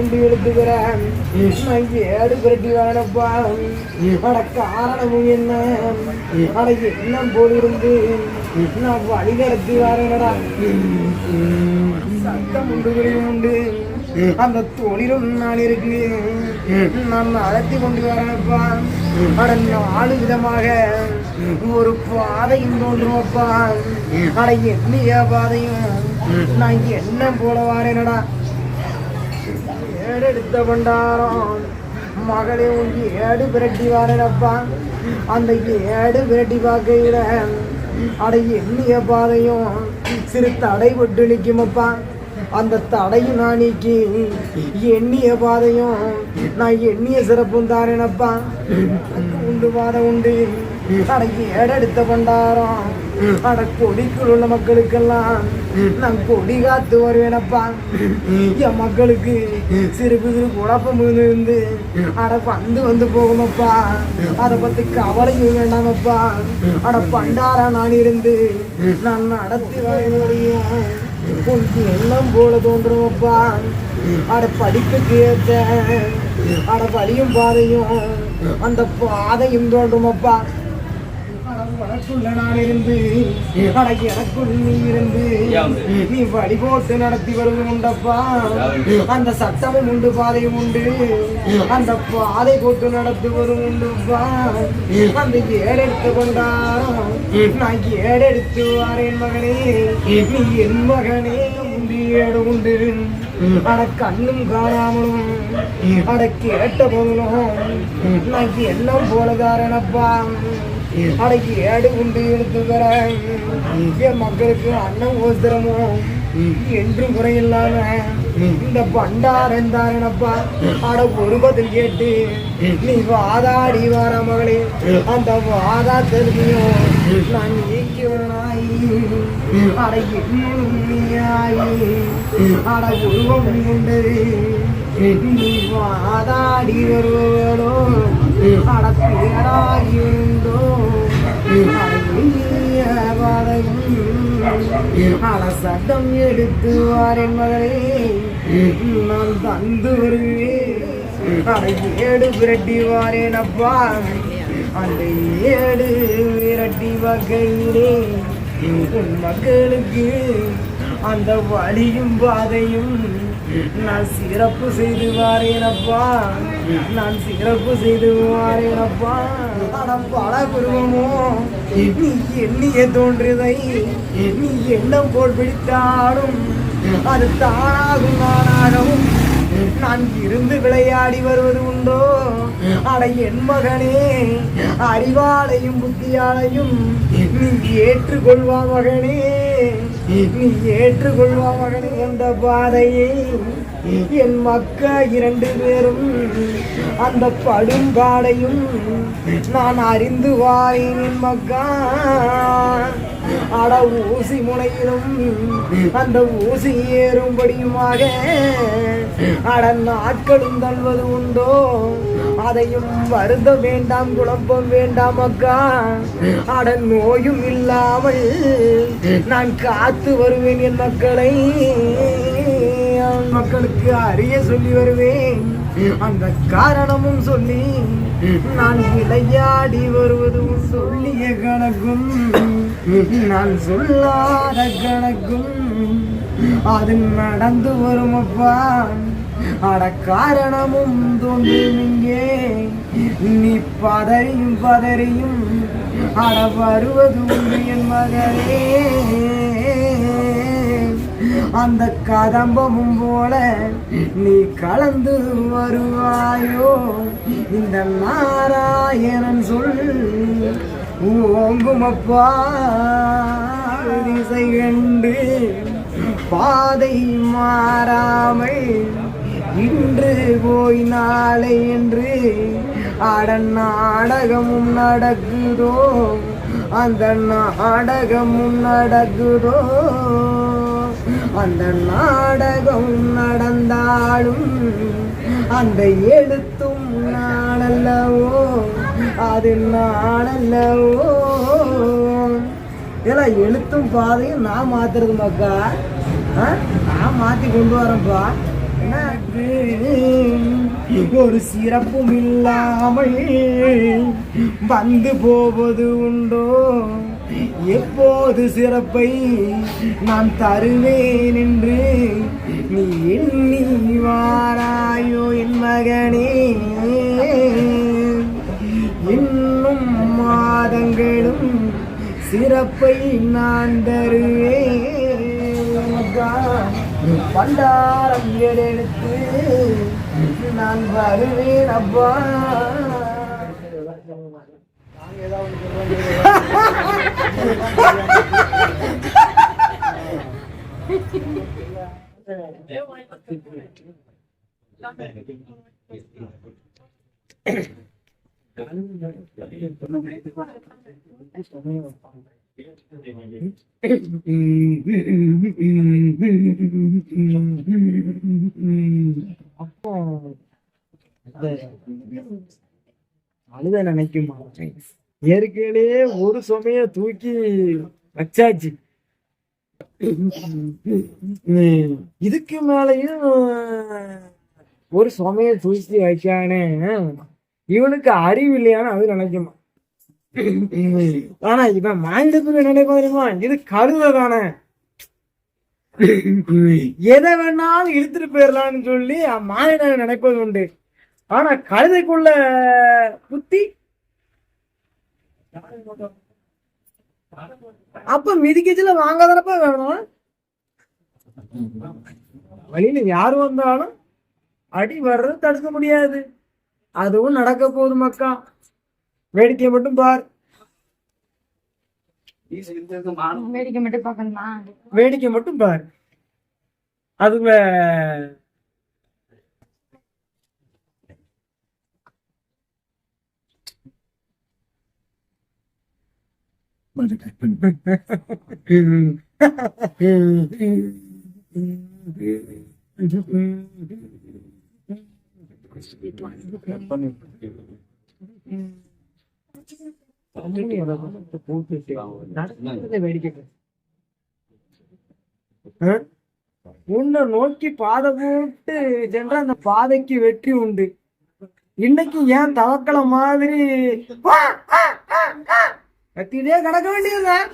உண்டு எழுதுகிறேன் நான் ஏடு பிரட்டி வேணப்பா அட காரணமும் என்ன? அட என்ன போலிருந்து நான் வழி நடத்தி வரேனடா சட்டம் உண்டு விடியும் உண்டு. அந்த தொழிலும் நான் இருக்கு நான் நடத்தி கொண்டு வரேன்ப்பா. அட நாலு விதமாக ஒரு பாதையும் தோன்றுமப்பா. அட எண்ணிய பாதையும் நான் என்ன போல வாரேனடா. ஏடெடுத்த பண்டாரம் மகளே உன் ஏடு விரட்டி வாரேனப்பா. அந்த ஏடு விரட்டி பார்க்கையில அட எண்ணிய பாதையும் சிறு தடை விட்டு நிற்குமப்பா அந்த தடையும் நான் நீக்கி எண்ணிய பாதையும் நான் எண்ணிய சிறப்பும் தாரேனப்பா. உண்டு பாதை உண்டு. அடக்கு ஏடெடுத்த பண்டாரம். அட கொடிக்குள் உள்ள மக்களுக்கெல்லாம் நான் கொடி காத்து வருவேனப்பா. என் மக்களுக்கு சிறு சிறு குழப்பம் இருந்து அட வந்து வந்து போகுமப்பா. அதை பத்தி கவலையும் வேண்டாமப்பா. அட பண்டாரா நான் இருந்து நான் நடத்தி வரணும் உனக்கு எல்லாம் போல தோன்றுமப்பா. அட படிப்புக்கு ஏற்ற அட வழியும் பாதையும் அந்த பாதையும் தோன்றுமப்பா. எனக்குள்ள நான் இருந்து அட எனக்குள் நீ இருந்து நீ வழி போட்டு நடத்தி வருவது உண்டப்பா. அந்த சட்டமும் உண்டு பாதையும் உண்டு. அந்த பாதை போட்டு நடத்தி வரும் உண்டுப்பா. அந்த ஏடெடுத்து கொண்டா. நான் ஏடெடுத்து வாரேன் மகனே. நீ என் மகனே உண்டு ஏடு உண்டு. அட கண்ணும் காணாமலும் அட கேட்ட போகலும் நான் எல்லாம் போலதாரனப்பா. அடைக்கு ஏடு உண்டு எடுத்துக்கிற என் மக்களுக்கு அன்னம் ஓசிரமோ என்றும் குறையில்லாம இந்த பண்டாரன் தாரணப்பா அட ஒரு பதில் கேட்டு நீ வாதாடி வார மகளே. அந்த வாதா தெரியும் நான் நீக்கிவனாய் அட அட உருவம் உண்டு நீ வாதாடி வருவதோ அட சட்டம் எடுத்து வாரேன் மகளே நான் தந்து வருவேன் அட ஏடு விரட்டி வாரேன் அப்பா அந்த ஏடு விரட்டி வகையிலே உன் மக்களுக்கு அந்த வழியும் பாதையும் நான் சிறப்பு செய்து வாரேனப்பா நான் சிறப்பு செய்து வாரேனப்பா அட பல குருவமோ நீ எண்ணிய தோன்றியதை நீ எண்ணம் போல் பிடித்தாலும் அது தானாகும் நானாகவும் நான் இருந்து விளையாடி வருவது உண்டோ? அட என் மகனே அறிவாளையும் புத்தியாலையும் நீ ஏற்றுக்கொள்வா மகனே. நீ ஏற்றுக்கொள்வா மகனே என்ற பாதையை என் மக்க இரண்டு பேரும் அந்த படும்பாடையும் நான் அறிந்து வாரேன் என் மக்கா. அட ஊசி முனையிலும் அந்த ஊசி ஏறும்படியுமாக அட நாட்களும் தள்வது உண்டோ? அதையும் வருந்த வேண்டாம் குழப்பம் வேண்டாம் அக்கா. அட நோயும் இல்லாமல் நான் காத்து வருவேன் என் மக்களை. மக்களுக்கு அறிய சொல்லி வருவேன். அந்த காரணமும் சொல்லி நான் விளையாடி வருவதும் சொல்லிய கணக்கும் நான் சொல்லாத கணக்கும். அது நடந்து வரும் அப்பா அட காரணமும் தோன்றும் இங்கே. நீ பதறியும் பதறியும். அட வருவது உண்டு என் மகளே. அந்த கதம்பமும் போல நீ கலந்து வருவாயோ. இந்த நாராயணன் சொல் ஓங்குமப்பா. திசை கண்டு பாதை மாறாமல் இன்று போய் நாளை என்று அட நாடகமும் நடக்குதோ? அந்த நாடகமும் நடக்குதோ? அந்த நாடகம் நடந்தாலும் அந்த எழுத்தும் நாளல்லவோ அது நாளல்லவோ இதெல்லாம் எழுத்தும் பாதையும் நான் மாத்துறது மக்கா ஆ? நான் மாத்தி கொண்டு வரேன்ப்பா. ஒரு சிறப்பும் இல்லாமல் வந்து போவது உண்டோ? எப்போது சிறப்பை நான் தருவேன் என்று நீ எண்ணி வாராயோ என் மகனே? சிறப்பை நான் தருவேன். பண்டாரம் எடுத்து நான் வருவேன் அப்பா அப்போ. அழுத நினைக்குமா ஏற்கனவே ஒரு சுமைய தூக்கி வச்சாச்சு இதுக்கு மேலையும் ஒரு சுமைய தூக்கி வைக்கானே இவனுக்கு அறிவு இல்லையான்னு அது நினைக்குமா? ஆனா இவன் மாய்ந்ததுக்கு நினைப்பா இது கருத தானே. எதை வேணாலும் இழுத்துட்டு போயிடலாம்னு சொல்லி மாநிலம் நினைப்பது உண்டு. ஆனா கழுதைக்குள்ள புத்தி அப்ப மிதிக்கச்சுல வாங்காதப்ப வேணும். வழியில யாரு வந்தாலும் அடி வர்றது தடுக்க முடியாது. அதுவும் நடக்க போகுது மக்கா வேடிக்கை மட்டும் பார் வேடிக்கை மட்டும் பார்க்கணுமா வேடிக்கை மட்டும் பார் அதுல. ஆ? உன்னை நோக்கி பாதை போட்டு சென்ற அந்த பாதைக்கு வெற்றி உண்டு இன்னைக்கு ஏன் தவக்கல மாதிரி கத்திட்டே கிடக்க வேண்டியதுதான்